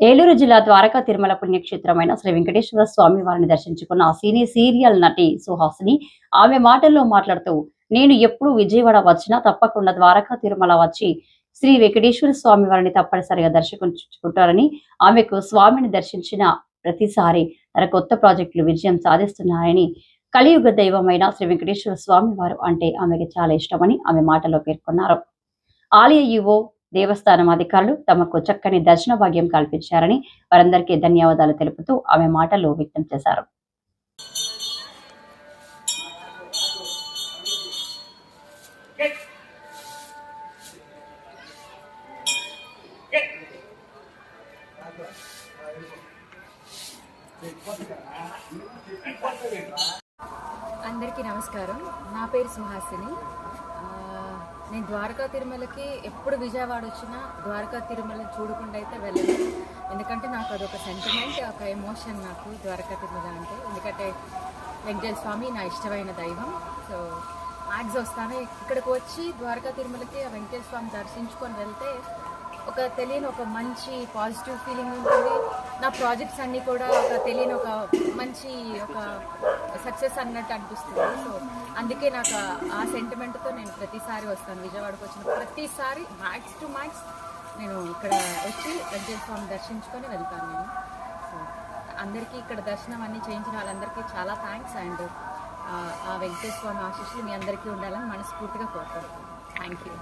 ఏలూరు జిల్లా ద్వారకా తిరుమల పుణ్యక్షేత్రమైన శ్రీ వెంకటేశ్వర స్వామి వారిని దర్శించుకున్న సినీ సీరియల్ నటి సుహాసిని ఆమె మాటల్లో మాట్లాడుతూ నేను ఎప్పుడు విజయవాడ వచ్చినా తప్పకుండా ద్వారకా తిరుమల వచ్చి శ్రీ వెంకటేశ్వర స్వామి వారిని తప్పనిసరిగా దర్శించుకుంటారని ఆమెకు స్వామిని దర్శించిన ప్రతిసారి తన కొత్త ప్రాజెక్టులు విజయం సాధిస్తున్నారని కలియుగ దైవమైన శ్రీ వెంకటేశ్వర స్వామి వారు అంటే ఆమెకి చాలా ఇష్టమని ఆమె మాటలో పేర్కొన్నారు. ఆలయ ఈవో దేవస్థానం అధికారులు తమకు చక్కని దర్శన భాగ్యం కల్పించారని వారందరికీ ధన్యవాదాలు తెలుపుతూ ఆమె మాటలు వ్యక్తం చేశారు. అందరికీ నమస్కారం. నా పేరు సుహాసిని. నేను ద్వారకా తిరుమలకి ఎప్పుడు విజయవాడ వచ్చినా ద్వారకా తిరుమలని చూడకుండా అయితే వెళ్ళను. ఎందుకంటే నాకు అదొక సెంటిమెంట్ ఒక ఎమోషన్ నాకు ద్వారకా తిరుమల అంటే. ఎందుకంటే వెంకటేశ్వర స్వామి నా ఇష్టమైన దైవం. సో మ్యాక్స్ వస్తాను. ఇక్కడికి వచ్చి ద్వారకా తిరుమలకి ఆ వెంకటేశ్వర స్వామి దర్శించుకొని వెళ్తే ఒక తెలియని ఒక మంచి పాజిటివ్ ఫీలింగ్ ఉంటుంది. నా ప్రాజెక్ట్స్ అన్నీ కూడా ఒక తెలియని ఒక మంచి ఒక సక్సెస్ అన్నట్టు అనిపిస్తుంది. సో అందుకే నాకు ఆ- సెంటిమెంట్తో నేను ప్రతిసారి వస్తాను. విజయవాడకు వచ్చిన ప్రతిసారి మ్యాక్స్ టు మ్యాక్స్ నేను ఇక్కడ వచ్చి వెంకటేశ్వర స్వామి దర్శించుకొని వెళ్తాను నేను. సో అందరికీ ఇక్కడ దర్శనం అన్నీ చేయించిన వాళ్ళందరికీ చాలా థ్యాంక్స్ అండ్ ఆ వెంకటేశ్వర స్వామి ఆశీస్సులు మీ అందరికీ ఉండాలని మనస్ఫూర్తిగా కోరుతాను థ్యాంక్ యూ